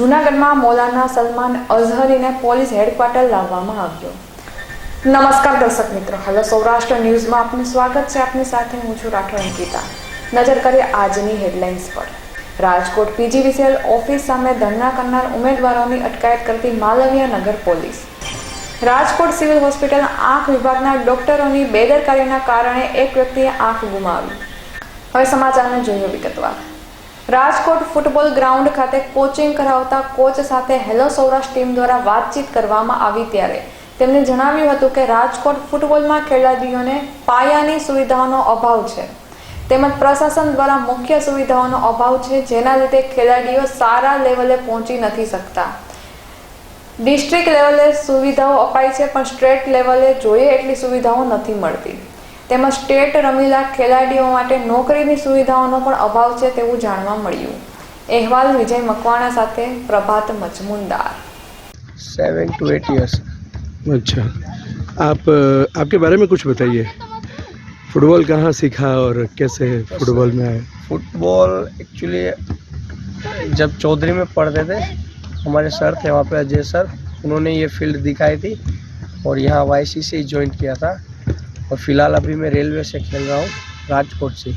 જૂનાગઢમાં મૌલાના સલમાન અઝહરીને પોલીસ હેડક્વાર્ટર લાવવામાં આવ્યો. નમસ્કાર દર્શક મિત્રો, હેલો સૌરાષ્ટ્ર ન્યૂઝમાં આપનું સ્વાગત છે. આપની સાથે હું છું રાઠોડ અંકિતા. નજર કરીએ આજની હેડલાઇન્સ પર. રાજકોટ પીજીવીસીએલ ઓફિસ સામે ધરણા કરનાર ઉમેદવારોની અટકાયત કરતી માલવીયા નગર પોલીસ. રાજકોટ સિવિલ હોસ્પિટલ આંખ વિભાગના ડોક્ટરોની બેદરકારીના કારણે એક વ્યક્તિએ આંખ ગુમાવી. હવે સમાચારને જોઈએ વિગતવાર. રાજકોટ ફૂટબોલ ગ્રાઉન્ડ ખાતે કોચિંગ કરાવતા કોચ સાથે હેલો સૌરાષ્ટ્ર ટીમ દ્વારા વાતચીત કરવામાં આવી ત્યારે તેમણે જણાવ્યું હતું કે રાજકોટ ફૂટબોલમાં ખેલાડીઓને પાયાની સુવિધાઓનો અભાવ છે. તેમજ પ્રશાસન દ્વારા મુખ્ય સુવિધાઓનો અભાવ છે, જેના લીધે ખેલાડીઓ સારા લેવલે પહોંચી નથી શકતા. ડિસ્ટ્રિક્ટ લેવલે સુવિધાઓ અપાય છે, પણ સ્ટેટ લેવલે જોઈએ એટલી સુવિધાઓ નથી મળતી. તેમજ સ્ટેટ રમેલા ખેલાડીઓ માટે નોકરીની સુવિધાઓનો પણ અભાવ છે તેવું જાણવા મળ્યું અહેવાલ વિજય મકવાણા સાથે Prabhat Majmudar seven two eight years अच्छा आप अ, आपके बारे में कुछ बताइए फुटबॉल कहाँ सीखा और कैसे फुटबॉल में आए फुटबॉल एक्चुअली जब चौधरी में पढ़ते थे हमारे सर थे वहाँ पे अजय सर उन्होंने ये फील्ड दिखाई थी और यहाँ वाई से ही ज्वाइन किया था और फ़िलहाल अभी मैं रेलवे से खेल रहा हूँ राजकोट से।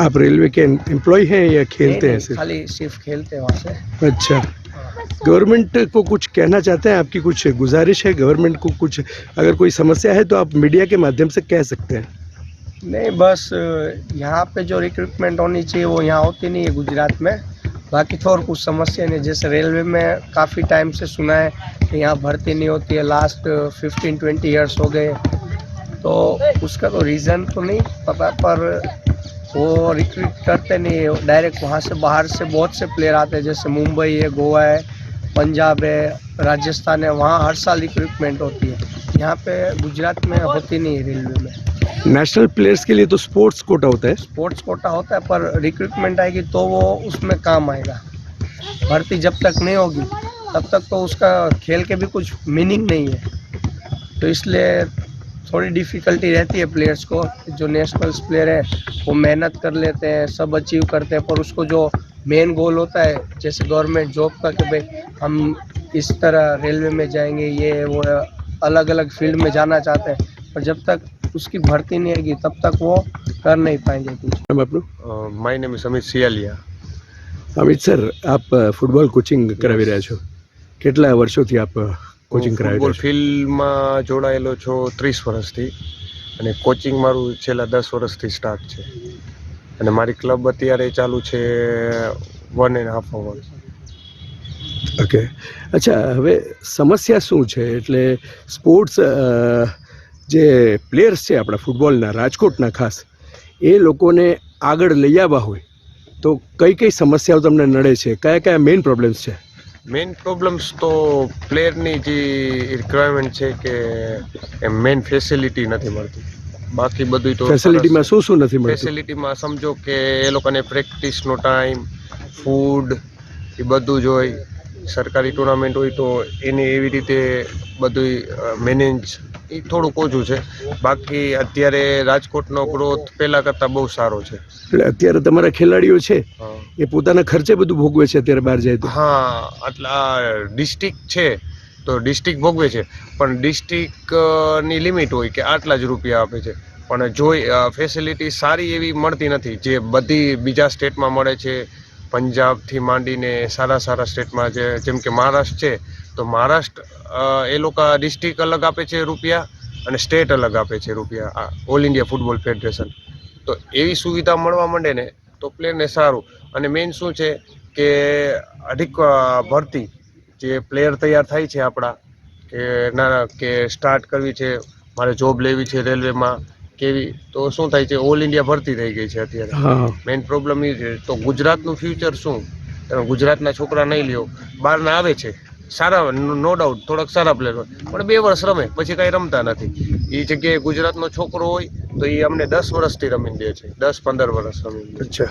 आप रेलवे के एम्प्लॉय हैं या खेलते हैं सिर्फ़? खाली सिर्फ़ खेलते हैं वहाँ से। अच्छा। गवर्नमेंट को कुछ कहना चाहते हैं? आपकी कुछ गुजारिश है? गवर्नमेंट को कुछ अगर कोई समस्या है तो आप मीडिया के माध्यम से कह सकते हैं। नहीं बस यहाँ पे जो रिक्रूटमेंट होनी चाहिए वो यहाँ होती नहीं है गुजरात में। बाकी तो और कुछ समस्या नहीं जैसे रेलवे में काफ़ी टाइम से सुना है कि यहाँ भर्ती नहीं होती है। लास्ट फिफ्टीन ट्वेंटी ईयर्स हो गए। तो उसका तो रीज़न तो नहीं पता पर वो रिक्रूट करते नहीं है। डायरेक्ट वहाँ से बाहर से बहुत से प्लेयर आते हैं जैसे मुंबई है गोवा है पंजाब है राजस्थान है वहाँ हर साल रिक्रूटमेंट होती है। यहाँ पे गुजरात में होती नहीं है रेलवे में। नेशनल प्लेयर्स के लिए तो स्पोर्ट्स कोटा होता है? स्पोर्ट्स कोटा होता है पर रिक्रूटमेंट आएगी तो वो उसमें काम आएगा। भर्ती जब तक नहीं होगी तब तक तो उसका खेल के भी कुछ मीनिंग नहीं है। तो इसलिए थोड़ी डिफ़िकल्टी रहती है प्लेयर्स को जो नेशनल प्लेयर है वो मेहनत कर लेते हैं सब अचीव करते हैं पर उसको जो मेन गोल होता है जैसे गवर्नमेंट जॉब का कि भाई हम इस तरह रेलवे में जाएंगे ये वो अलग अलग फील्ड में जाना चाहते हैं पर जब तक उसकी भर्ती नहीं आएगी तब तक वो कर नहीं पाएंगे कुछ નામ આપનું my name is Amit Siyaliya Amit sir આપ અ, ફૂટબોલ કોચિંગ કરાવી રહ્યા છો કેટલા વર્ષોથી આપ અ, કોચિંગ ફૂટબોલ ફિલ્ડમાં જોડાયેલો છો ત્રીસ વર્ષથી અને કોચિંગ મારું છેલ્લા દસ વર્ષથી સ્ટાર્ટ છે. અને મારી ક્લબ અત્યારે ચાલુ છે one and half hour okay અચ્છા હવે સમસ્યા શું છે? એટલે સ્પોર્ટ્સ જે પ્લેયર્સ છે આપણા ફૂટબોલના રાજકોટના ખાસ એ લોકોને આગળ લઈ આવવા હોય તો કઈ કઈ સમસ્યાઓ તમને નડે છે? કયા કયા મેઇન પ્રોબ્લેમ્સ છે? મેઇન પ્રોબ્લેમ્સ તો પ્લેયરની જે રિક્વાયરમેન્ટ છે કે એમ મેઇન ફેસિલિટી નથી મળતી. બાકી બધું તો ફેસિલિટીમાં શું શું નથી મળતું? ફેસિલિટીમાં સમજો કે એ લોકોને પ્રેક્ટિસનો ટાઈમ ફૂડ એ બધું જ હોય. સરકારી ટુર્નામેન્ટ હોય તો એને એવી રીતે બધું મેનેજ એ થોડુંક ઓછું છે. બાકી અત્યારે રાજકોટનો ગ્રોથ પહેલાં કરતાં બહુ સારો છે. એટલે અત્યારે તમારા ખેલાડીઓ છે એ પોતાના ખર્ચે બધું ભોગવે છે અત્યારે બહાર જાય તો? હા આટલા ડિસ્ટ્રિક્ટ છે તો ડિસ્ટ્રિક્ટ ભોગવે છે. પણ ડિસ્ટ્રિક્ટની લિમિટ હોય કે આટલા જ રૂપિયા આપે છે. પણ જોઈ ફેસિલિટી સારી એવી મળતી નથી જે બધી બીજા સ્ટેટમાં મળે છે પંજાબથી માંડીને સારા સારા સ્ટેટમાં જે, જેમ કે મહારાષ્ટ્ર છે, તો મહારાષ્ટ્ર એ લોકો ડિસ્ટ્રિક્ટ અલગ આપે છે રૂપિયા અને સ્ટેટ અલગ આપે છે રૂપિયા ઓલ ઇન્ડિયા ફૂટબોલ ફેડરેશન. તો એવી સુવિધા મળવા માંડે ને, તો પ્લેયરને સારું. અને મેઇન શું છે કે અધિક ભરતી જે પ્લેયર તૈયાર થાય છે આપણા, કે ના, કે સ્ટાર્ટ કરવી છે, મારે જોબ લેવી છે રેલવેમાં કેવી? તો શું થાય છે ઓલ ઇન્ડિયા ભરતી થઈ ગઈ છે અત્યારે. મેઇન પ્રોબ્લેમ એ છે. તો ગુજરાતનું ફ્યુચર શું? તમે ગુજરાતના છોકરા નહીં લ્યો. બહારના આવે છે. સારા નો ડાઉટ થોડાક સારા પ્લેયર હોય. પણ બે વર્ષ રમે પછી કાંઈ રમતા નથી. એ જગ્યાએ ગુજરાતનો છોકરો હોય તો એ અમને દસ વર્ષથી રમીને દે છે. દસ પંદર વર્ષ રમીને. અચ્છા.